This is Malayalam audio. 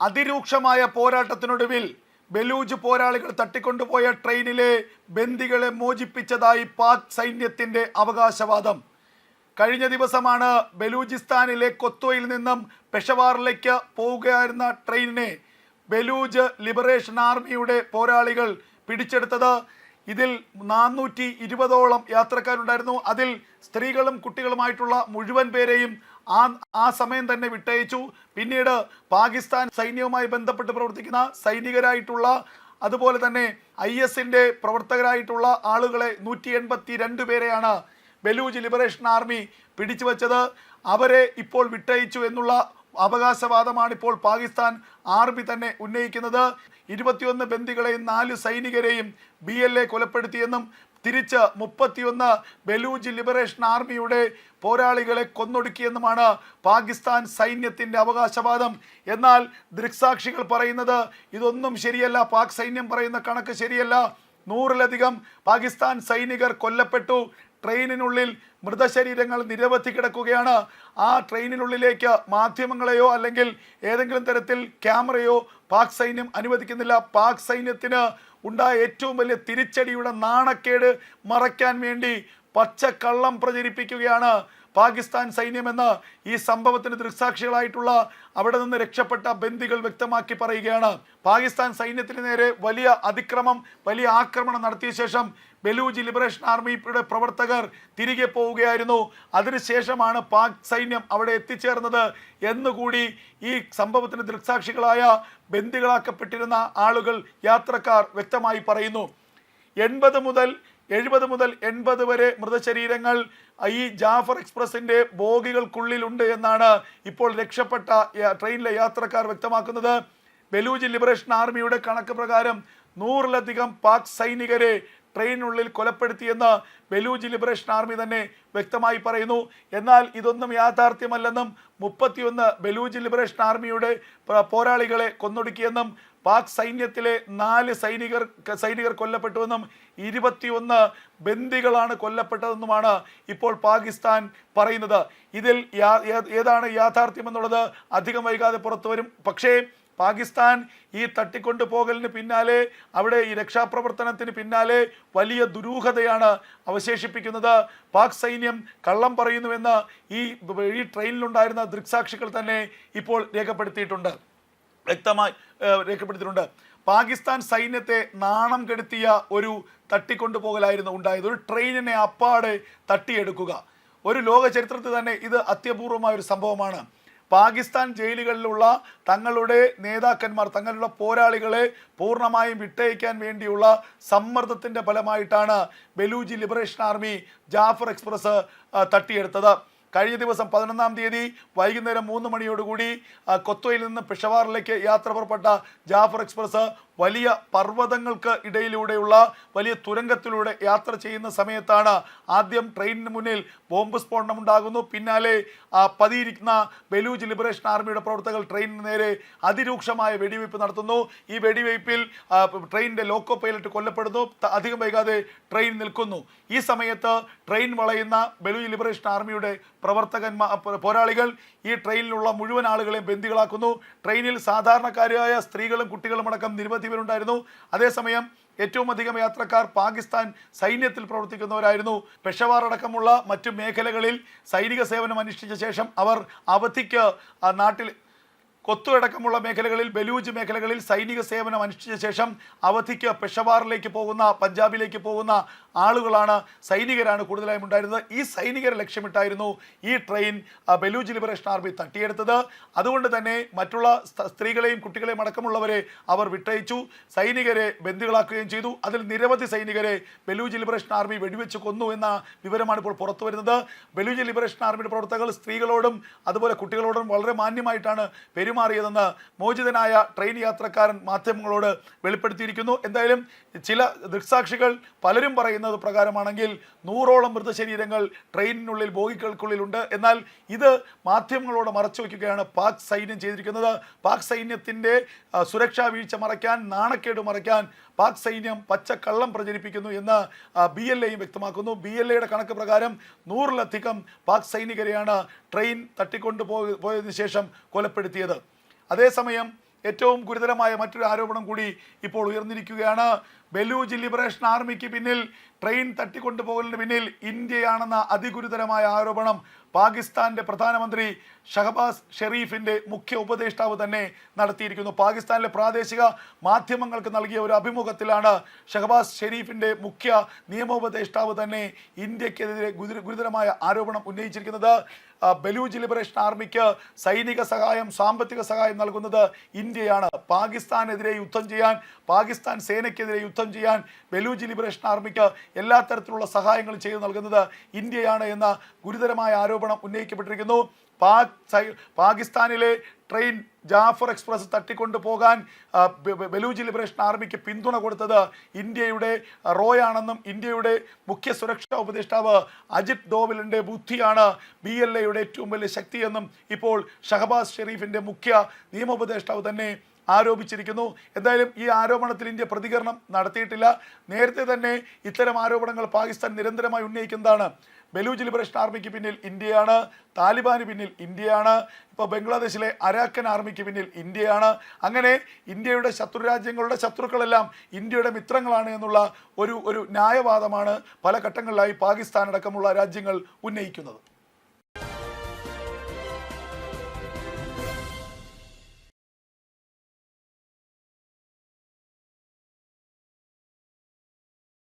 അതിരൂക്ഷമായ പോരാട്ടത്തിനൊടുവിൽ ബലൂജ് പോരാളികൾ തട്ടിക്കൊണ്ടുപോയ ട്രെയിനിലെ ബന്ദികളെ മോചിപ്പിച്ചതായി പാക് സൈന്യത്തിന്റെ അവകാശവാദം. കഴിഞ്ഞ ദിവസമാണ് ബലൂചിസ്ഥാനിലെ കൊത്തോയിൽ നിന്നും പെഷവാറിലേക്ക് പോവുകയായിരുന്ന ട്രെയിനിനെ ബലൂജ് ലിബറേഷൻ ആർമിയുടെ പോരാളികൾ പിടിച്ചെടുത്തത്. ഇതിൽ നാനൂറ്റി ഇരുപതോളം യാത്രക്കാരുണ്ടായിരുന്നു. അതിൽ സ്ത്രീകളും കുട്ടികളുമായിട്ടുള്ള മുഴുവൻ പേരെയും ആ ആ സമയം തന്നെ വിട്ടയച്ചു. പിന്നീട് പാകിസ്ഥാൻ സൈന്യവുമായി ബന്ധപ്പെട്ട് പ്രവർത്തിക്കുന്ന സൈനികരായിട്ടുള്ള അതുപോലെ തന്നെ ഐ എസിന്റെ പ്രവർത്തകരായിട്ടുള്ള ആളുകളെ നൂറ്റി എൺപത്തി രണ്ട് പേരെയാണ് ബലൂജ് ലിബറേഷൻ ആർമി പിടിച്ചു വച്ചത് അവരെ ഇപ്പോൾ വിട്ടയച്ചു എന്നുള്ള അവകാശവാദമാണ് ഇപ്പോൾ പാകിസ്ഥാൻ ആർമി തന്നെ ഉന്നയിക്കുന്നത്. ഇരുപത്തിയൊന്ന് ബന്ദികളെയും നാല് സൈനികരെയും ബി എൽ എ കൊലപ്പെടുത്തിയെന്നും തിരിച്ച് മുപ്പത്തിയൊന്ന് ബലൂജ് ലിബറേഷൻ ആർമിയുടെ പോരാളികളെ കൊന്നൊടുക്കിയെന്നുമാണ് പാകിസ്ഥാൻ സൈന്യത്തിന്റെ അവകാശവാദം. എന്നാൽ ദൃക്സാക്ഷികൾ പറയുന്നത് ഇതൊന്നും ശരിയല്ല പാക് സൈന്യം പറയുന്ന കണക്ക് ശരിയല്ല. നൂറിലധികം പാകിസ്ഥാൻ സൈനികർ കൊല്ലപ്പെട്ടു. ട്രെയിനിനുള്ളിൽ മൃതശരീരങ്ങൾ നിരവധി കിടക്കുകയാണ്. ആ ട്രെയിനിനുള്ളിലേക്ക് മാധ്യമങ്ങളെയോ അല്ലെങ്കിൽ ഏതെങ്കിലും തരത്തിൽ ക്യാമറയോ പാക് സൈന്യം അനുവദിക്കുന്നില്ല. പാക് സൈന്യത്തിന് ഉണ്ടായ ഏറ്റവും വലിയ തിരിച്ചടിയുടെ നാണക്കേട് മറയ്ക്കാൻ വേണ്ടി പച്ചക്കള്ളം പ്രചരിപ്പിക്കുകയാണ് പാകിസ്ഥാൻ സൈന്യമെന്ന് ഈ സംഭവത്തിന് ദൃക്സാക്ഷികളായിട്ടുള്ള അവിടെ നിന്ന് രക്ഷപ്പെട്ട ബന്ദികൾ വ്യക്തമാക്കി പറയുകയാണ്. പാകിസ്ഥാൻ സൈന്യത്തിന് നേരെ വലിയ അതിക്രമം വലിയ ആക്രമണം നടത്തിയ ശേഷം ബലൂജ് ലിബറേഷൻ ആർമിയുടെ പ്രവർത്തകർ തിരികെ പോവുകയായിരുന്നു. അതിനുശേഷമാണ് പാക് സൈന്യം അവിടെ എത്തിച്ചേർന്നത് എന്നുകൂടി ഈ സംഭവത്തിന് ദൃക്സാക്ഷികളായ ബന്ദികളാക്കപ്പെട്ടിരുന്ന ആളുകൾ യാത്രക്കാർ വ്യക്തമായി പറയുന്നു. എൺപത് മുതൽ എഴുപത് മുതൽ എൺപത് വരെ മൃതശരീരങ്ങൾ ഈ ജാഫർ എക്സ്പ്രസിന്റെ ബോഗികൾക്കുള്ളിലുണ്ട് എന്നാണ് ഇപ്പോൾ രക്ഷപ്പെട്ട ട്രെയിനിലെ യാത്രക്കാർ വ്യക്തമാക്കുന്നത്. ബലൂജ് ലിബറേഷൻ ആർമിയുടെ കണക്ക് പ്രകാരം നൂറിലധികം പാക് സൈനികരെ ട്രെയിനിനുള്ളിൽ കൊലപ്പെടുത്തിയെന്ന് ബലൂജ് ലിബറേഷൻ ആർമി തന്നെ വ്യക്തമായി പറയുന്നു. എന്നാൽ ഇതൊന്നും യാഥാർത്ഥ്യമല്ലെന്നും മുപ്പത്തിയൊന്ന് ബലൂജ് ലിബറേഷൻ ആർമിയുടെ പോരാളികളെ കൊന്നൊടുക്കിയെന്നും പാക് സൈന്യത്തിലെ നാല് സൈനികർ സൈനികർ കൊല്ലപ്പെട്ടുവെന്നും ഇരുപത്തിയൊന്ന് ബന്ദികളാണ് കൊല്ലപ്പെട്ടതെന്നുമാണ് ഇപ്പോൾ പാകിസ്ഥാൻ പറയുന്നത്. ഇതിൽ ഏതാണ് യാഥാർത്ഥ്യമെന്നുള്ളത് അധികം വൈകാതെ പുറത്തു വരും. പക്ഷേ പാകിസ്ഥാൻ ഈ തട്ടിക്കൊണ്ടു പോകലിന് പിന്നാലെ അവിടെ ഈ രക്ഷാപ്രവർത്തനത്തിന് പിന്നാലെ വലിയ ദുരൂഹതയാണ് അവശേഷിപ്പിക്കുന്നത്. പാക് സൈന്യം കള്ളം പറയുന്നുവെന്ന് ഈ ഈ ട്രെയിനിലുണ്ടായിരുന്ന ദൃക്സാക്ഷികൾ തന്നെ ഇപ്പോൾ രേഖപ്പെടുത്തിയിട്ടുണ്ട്. വ്യക്തമായി രേഖപ്പെടുത്തിയിട്ടുണ്ട്. പാകിസ്ഥാൻ സൈന്യത്തെ നാണം കെടുത്തിയ ഒരു തട്ടിക്കൊണ്ടുപോകലായിരുന്നു ഉണ്ടായത്. ഒരു ട്രെയിനിനെ അപ്പാടെ തട്ടിയെടുക്കുക. ഒരു ലോക ചരിത്രത്തിൽ തന്നെ ഇത് അത്യപൂർവമായ ഒരു സംഭവമാണ്. പാകിസ്ഥാൻ ജയിലുകളിലുള്ള തങ്ങളുടെ നേതാക്കന്മാർ തങ്ങളുടെ പോരാളികളെ പൂർണമായും വിട്ടയക്കാൻ വേണ്ടിയുള്ള സമ്മർദ്ദത്തിന്റെ ഫലമായിട്ടാണ് Baluchi liberation army Jaffar express തട്ടിയെടുത്തത്. കഴിഞ്ഞ ദിവസം പതിനൊന്നാം തീയതി വൈകുന്നേരം മൂന്ന് മണിയോടുകൂടി ആ, കൊത്തോയിൽ നിന്ന് പെഷവാറിലേക്ക് യാത്ര പുറപ്പെട്ട ജാഫർ എക്സ്പ്രസ് വലിയ പർവതങ്ങൾക്ക് ഇടയിലൂടെയുള്ള വലിയ തുരങ്കത്തിലൂടെ യാത്ര ചെയ്യുന്ന സമയത്താണ് ആദ്യം ട്രെയിനിന് മുന്നിൽ ബോംബ് സ്ഫോടനം ഉണ്ടാകുന്നു പിന്നാലെ പതിയിരിക്കുന്ന ബലൂജ് ലിബറേഷൻ ആർമിയുടെ പ്രവർത്തകർ ട്രെയിനിന് നേരെ അതിരൂക്ഷമായ വെടിവയ്പ് നടത്തുന്നു. ഈ വെടിവയ്പിൽ ട്രെയിനിന്റെ ലോക്കോ പൈലറ്റ് കൊല്ലപ്പെടുന്നു. അധികം വൈകാതെ ട്രെയിൻ നിൽക്കുന്നു. ഈ സമയത്ത് ട്രെയിൻ വളയുന്ന ബലൂജ് ലിബറേഷൻ ആർമിയുടെ പ്രവർത്തകന്മാർ പോരാളികൾ ഈ ട്രെയിനിലുള്ള മുഴുവൻ ആളുകളെയും ബന്ദികളാക്കുന്നു. ട്രെയിനിൽ സാധാരണക്കാരായ സ്ത്രീകളും കുട്ടികളും അടക്കം നിരവധി പേരുണ്ടായിരുന്നു അതേസമയം ഏറ്റവും അധികം യാത്രക്കാർ പാകിസ്ഥാൻ സൈന്യത്തിൽ പ്രവർത്തിക്കുന്നവരായിരുന്നു. പെഷവാർ അടക്കമുള്ള മറ്റു മേഖലകളിൽ സൈനിക സേവനം അനുഷ്ഠിച്ച ശേഷം അവർ അവധിക്ക് നാട്ടിൽ കൊത്തുവടക്കമുള്ള മേഖലകളിൽ ബലൂജ് മേഖലകളിൽ സൈനിക സേവനം അനുഷ്ഠിച്ച ശേഷം അവധിക്ക് പെഷവാറിലേക്ക് പോകുന്ന പഞ്ചാബിലേക്ക് പോകുന്ന ആളുകളാണ് സൈനികരാണ് കൂടുതലായും ഉണ്ടായിരുന്നത്. ഈ സൈനികരെ ലക്ഷ്യമിട്ടായിരുന്നു ഈ ട്രെയിൻ ബലൂജ് ലിബറേഷൻ ആർമി തട്ടിയെടുത്തത്. അതുകൊണ്ട് തന്നെ മറ്റുള്ള സ്ത്രീകളെയും കുട്ടികളെയും അടക്കമുള്ളവരെ അവർ വിട്ടയച്ചു. സൈനികരെ ബന്ദികളാക്കുകയും ചെയ്തു. അതിൽ നിരവധി സൈനികരെ ബലൂജ് ലിബറേഷൻ ആർമി വെടിവെച്ച് കൊന്നു എന്ന വിവരമാണ് ഇപ്പോൾ പുറത്തു വരുന്നത്. ബലൂജ് ലിബറേഷൻ ആർമിയുടെ പ്രവർത്തകർ സ്ത്രീകളോടും അതുപോലെ കുട്ടികളോടും വളരെ മാന്യമായിട്ടാണ് പെരുമാറിയതെന്ന് മോചിതനായ ട്രെയിൻ യാത്രക്കാരൻ മാധ്യമങ്ങളോട് വെളിപ്പെടുത്തിയിരിക്കുന്നു. എന്തായാലും ചില ദൃക്സാക്ഷികൾ പലരും പറയുന്നത് പ്രകാരമാണെങ്കിൽ നൂറോളം മൃതശരീരങ്ങൾ ട്രെയിനിനുള്ളിൽ ബോഗികൾക്കുള്ളിലുണ്ട്. എന്നാൽ ഇത് മാധ്യമങ്ങളോട് മറച്ചു വയ്ക്കുകയാണ്. പാക് സൈന്യം ചെയ്തിരിക്കുന്നത്. പാക് സൈന്യത്തിന്റെ സുരക്ഷാ വീഴ്ച മറയ്ക്കാൻ നാണക്കേട് മറയ്ക്കാൻ പാക് സൈന്യം പച്ചക്കള്ളം പ്രചരിപ്പിക്കുന്നു എന്ന് ബി എൽ എയും വ്യക്തമാക്കുന്നു. ബി എൽ എയുടെ കണക്ക് പ്രകാരം നൂറിലധികം പാക് സൈനികരെയാണ് ട്രെയിൻ തട്ടിക്കൊണ്ടു പോയ- പോയതിനു ശേഷം കൊലപ്പെടുത്തിയത്. അതേസമയം ഏറ്റവും ഗുരുതരമായ മറ്റൊരു ആരോപണം കൂടി ഇപ്പോൾ ഉയർന്നിരിക്കുകയാണ്. ബലൂജ് ലിബറേഷൻ ആർമിക്ക് പിന്നിൽ ട്രെയിൻ തട്ടിക്കൊണ്ടുപോകലിന് പിന്നിൽ ഇന്ത്യയാണെന്ന അതിഗുരുതരമായ ആരോപണം പാകിസ്ഥാന്റെ പ്രധാനമന്ത്രി ഷഹബാസ് ഷെറീഫിന്റെ മുഖ്യ ഉപദേഷ്ടാവ് തന്നെ നടത്തിയിരിക്കുന്നു. പാകിസ്ഥാനിലെ പ്രാദേശിക മാധ്യമങ്ങൾക്ക് നൽകിയ ഒരു അഭിമുഖത്തിലാണ് ഷഹബാസ് ഷെരീഫിന്റെ മുഖ്യ നിയമോപദേഷ്ടാവ് തന്നെ ഇന്ത്യക്കെതിരെ ഗുരുതരമായ ആരോപണം ഉന്നയിച്ചിരിക്കുന്നത്. ബലൂജ് ലിബറേഷൻ ആർമിക്ക് സൈനിക സഹായം സാമ്പത്തിക സഹായം നൽകുന്നത് ഇന്ത്യയാണ്. പാകിസ്ഥാനെതിരെ യുദ്ധം ചെയ്യാൻ പാകിസ്ഥാൻ സേനയ്ക്കെതിരെ യുദ്ധം ചെയ്യാൻ ബലൂജി ലിബറേഷൻ ആർമിക്ക് എല്ലാ തരത്തിലുള്ള സഹായങ്ങൾ ചെയ്തു നൽകുന്നത് ഇന്ത്യയാണ് എന്ന ഗുരുതരമായ ആരോപണം ഉന്നയിക്കപ്പെട്ടിരിക്കുന്നു. പാക് പാകിസ്ഥാനിലെ ട്രെയിൻ ജാഫർ എക്സ്പ്രസ് തട്ടിക്കൊണ്ടു പോകാൻ ബലൂജ് ലിബറേഷൻ ആർമിക്ക് പിന്തുണ കൊടുത്തത് ഇന്ത്യയുടെ റോയാണെന്നും ഇന്ത്യയുടെ മുഖ്യ സുരക്ഷാ ഉപദേഷ്ടാവ് അജിത് ഡോവലിന്റെ ബുദ്ധിയാണ് ബി എൽ എയുടെ ഏറ്റവും വലിയ ശക്തിയെന്നും ഇപ്പോൾ ഷഹബാസ് ഷെരീഫിന്റെ മുഖ്യ നിയമോപദേഷ്ടാവ് തന്നെ ആരോപിച്ചിരിക്കുന്നു. എന്തായാലും ഈ ആരോപണത്തിൽ ഇന്ത്യ പ്രതികരണം നടത്തിയിട്ടില്ല. നേരത്തെ തന്നെ ഇത്തരം ആരോപണങ്ങൾ പാകിസ്ഥാൻ നിരന്തരമായി ഉന്നയിക്കുന്നതാണ്. ബലൂജ് ലിബറേഷൻ ആർമിക്ക് പിന്നിൽ ഇന്ത്യയാണ് താലിബാന് പിന്നിൽ ഇന്ത്യയാണ് ഇപ്പോൾ ബംഗ്ലാദേശിലെ അരാക്കൻ ആർമിക്ക് പിന്നിൽ ഇന്ത്യയാണ്. അങ്ങനെ ഇന്ത്യയുടെ ശത്രു രാജ്യങ്ങളുടെ ശത്രുക്കളെല്ലാം ഇന്ത്യയുടെ മിത്രങ്ങളാണ് എന്നുള്ള ഒരു ഒരു ന്യായവാദമാണ് പല ഘട്ടങ്ങളിലായി പാകിസ്ഥാൻ അടക്കമുള്ള രാജ്യങ്ങൾ ഉന്നയിക്കുന്നത്.